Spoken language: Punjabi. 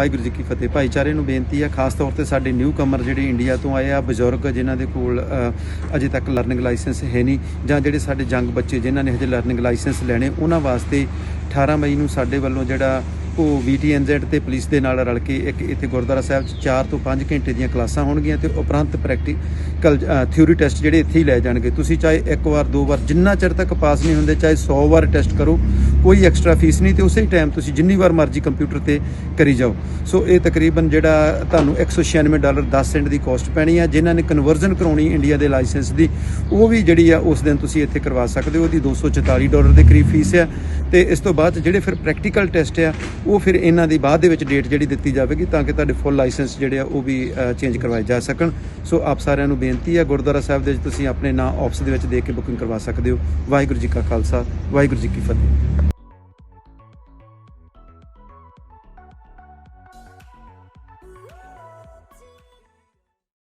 ਵਾਹਿਗੁਰੂ ਜੀ ਕੀ ਫਤਿਹ। ਭਾਈਚਾਰੇ ਨੂੰ ਬੇਨਤੀ ਹੈ ਖਾਸ ਤੌਰ ਤੇ ਸਾਡੇ ਨਿਊ ਕਮਰ ਜਿਹੜੇ ਇੰਡੀਆ ਤੋਂ ਆਏ ਆ, ਬਜ਼ੁਰਗ ਜਿਨ੍ਹਾਂ ਦੇ ਕੋਲ ਅਜੇ ਤੱਕ ਲਰਨਿੰਗ ਲਾਇਸੈਂਸ ਹੈ ਨਹੀਂ, ਜਾਂ ਜਿਹੜੇ ਸਾਡੇ ਜੰਗ ਬੱਚੇ ਜਿਨ੍ਹਾਂ ਨੇ ਹਜੇ ਲਰਨਿੰਗ ਲਾਇਸੈਂਸ ਲੈਣੇ, ਉਹਨਾਂ ਵਾਸਤੇ 18 ਮਈ ਨੂੰ ਸਾਡੇ ਵੱਲੋਂ ਜਿਹੜਾ ਉਹ VTNZ ਤੇ ਪੁਲਿਸ ਦੇ ਨਾਲ ਰਲ ਕੇ ਇੱਕ ਇੱਥੇ ਗੁਰਦੁਆਰਾ ਸਾਹਿਬ 'ਚ 4 ਤੋਂ 5 ਘੰਟੇ ਦੀਆਂ ਕਲਾਸਾਂ ਹੋਣਗੀਆਂ ਤੇ ਉਪਰੰਤ ਪ੍ਰੈਕਟੀਕਲ ਥਿਊਰੀ ਟੈਸਟ ਜਿਹੜੇ ਇੱਥੇ ਹੀ ਲੈ ਜਾਣਗੇ। ਤੁਸੀਂ ਚਾਹੇ ਇੱਕ ਵਾਰ, ਦੋ ਵਾਰ, ਜਿੰਨਾ ਚਿਰ ਤੱਕ ਪਾਸ ਨਹੀਂ ਹੁੰਦੇ, ਚਾਹੇ 100 ਵਾਰ ਟੈਸਟ ਕਰੋ, ਕੋਈ ਐਕਸਟਰਾ ਫੀਸ ਨਹੀਂ ਤੇ ਉਸੇ ਹੀ ਟਾਈਮ ਤੁਸੀਂ ਜਿੰਨੀ ਵਾਰ ਮਰਜ਼ੀ ਕੰਪਿਊਟਰ ਤੇ ਕਰੀ ਜਾਓ। ਸੋ ਇਹ ਤਕਰੀਬਨ ਜਿਹੜਾ ਤੁਹਾਨੂੰ 196 ਡਾਲਰ 10 ਸੈਂਟ ਦੀ ਕੋਸਟ ਪੈਣੀ ਆ। ਜਿਨ੍ਹਾਂ ਨੇ ਕਨਵਰਜ਼ਨ ਕਰਾਉਣੀ ਇੰਡੀਆ ਦੇ ਲਾਇਸੈਂਸ ਦੀ, ਉਹ ਵੀ ਜਿਹੜੀ ਆ ਉਸ ਦਿਨ ਤੁਸੀਂ ਇੱਥੇ ਕਰਵਾ ਸਕਦੇ ਹੋ। ਉਹਦੀ 244 ਡਾਲਰ ਦੇ ਕਰੀਬ ਫੀਸ ਆ। ਤੇ ਇਸ ਤੋਂ ਬਾਅਦ ਜਿਹੜੇ ਫਿਰ ਪ੍ਰੈਕਟੀਕਲ ਟੈਸਟ ਆ, ਉਹ ਫਿਰ ਇਹਨਾਂ ਦੀ ਬਾਅਦ ਦੇ ਵਿੱਚ ਡੇਟ ਜਿਹੜੀ ਦਿੱਤੀ ਜਾਵੇਗੀ ਤਾਂ ਕਿ ਤੁਹਾਡੇ ਫੁੱਲ ਲਾਇਸੈਂਸ ਜਿਹੜੇ ਆ ਉਹ ਵੀ ਚੇਂਜ ਕਰਵਾਏ ਜਾ ਸਕਣ। ਸੋ ਆਪ ਸਾਰਿਆਂ ਨੂੰ ਬੇਨਤੀ ਹੈ ਗੁਰਦੁਆਰਾ ਸਾਹਿਬ ਦੇ ਵਿੱਚ ਤੁਸੀਂ ਆਪਣੇ ਨਾਂ ਆਫਿਸ ਦੇ ਵਿੱਚ ਦੇਖ ਕੇ ਬੁਕਿੰਗ ਕਰਵਾ ਸਕਦੇ ਹੋ। ਵਾਹਿਗੁਰੂ ਜੀ ਕਾ ਖਾਲਸਾ, ਵਾਹਿਗੁਰੂ ਜੀ ਕੀ ਫਤਿਹ।